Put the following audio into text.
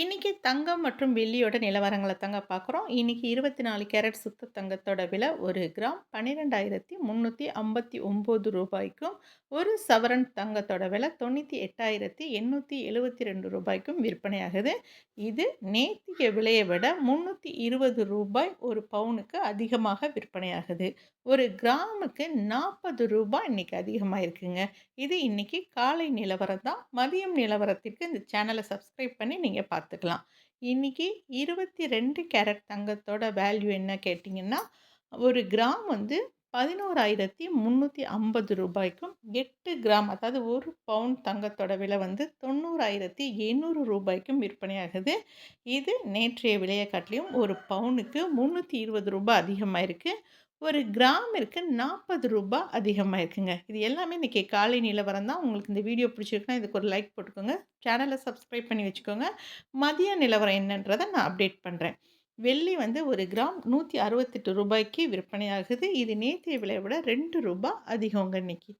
இன்றைக்கி தங்கம் மற்றும் வெள்ளியோட நிலவரங்களை தங்க பார்க்குறோம். இன்றைக்கி இருபத்தி நாலு கேரட் சுத்த தங்கத்தோட விலை ஒரு கிராம் பன்னிரெண்டாயிரத்தி முந்நூற்றி ஐம்பத்தி ஒம்பது ரூபாய்க்கும் ஒரு சவரன் தங்கத்தோட விலை தொண்ணூற்றி எட்டாயிரத்தி எண்ணூற்றி எழுபத்தி ரெண்டு ரூபாய்க்கும் விற்பனையாகுது. இது நேற்றிய விலையை விட முந்நூற்றி இருபது ரூபாய் ஒரு பவுனுக்கு அதிகமாக விற்பனையாகுது. ஒரு கிராமுக்கு நாற்பது ரூபாய் இன்றைக்கி அதிகமாக இருக்குங்க இது இன்றைக்கி காலை நிலவரம் தான். மதியம் நிலவரத்திற்கு இந்த சேனலை சப்ஸ்கிரைப் பண்ணி நீங்கள் பார்த்து பார்த்துக்கலாம். இன்னைக்கு 22 கேரட் தங்கத்தோட வேல்யூ என்ன கேட்டிங்கன்னா ஒரு கிராம் வந்து பதினோராயிரத்தி முன்னூற்றி ஐம்பது ரூபாய்க்கும் எட்டு கிராம் அதாவது ஒரு பவுன் தங்கத்தோட விலை வந்து தொண்ணூறாயிரத்தி எண்ணூறு ரூபாய்க்கும் விற்பனையாகுது. இது நேற்றைய விலைய காட்டிலும் ஒரு பவுனுக்கு முந்நூற்றி இருபது ரூபாய் அதிகமாக இருக்குது ஒரு கிராமிற்கு ரூ. 40 அதிகமாயிருக்குங்க. இது எல்லாமே இன்றைக்கி காலை நிலவரம் தான். உங்களுக்கு இந்த வீடியோ பிடிச்சிருக்குன்னா, இதுக்கு ஒரு லைக் போட்டுக்கோங்க. சேனலை சப்ஸ்கிரைப் பண்ணி வச்சுக்கோங்க. மதிய நிலவரம் என்னன்றதை நான் அப்டேட் பண்ணுறேன் வெள்ளி வந்து ஒரு கிராம் நூற்றி அறுபத்தெட்டு ரூபாய்க்கு விற்பனையாகுது. இது நேற்றைய விலையை விட ரெண்டு ரூபாய் அதிகங்க இன்றைக்கி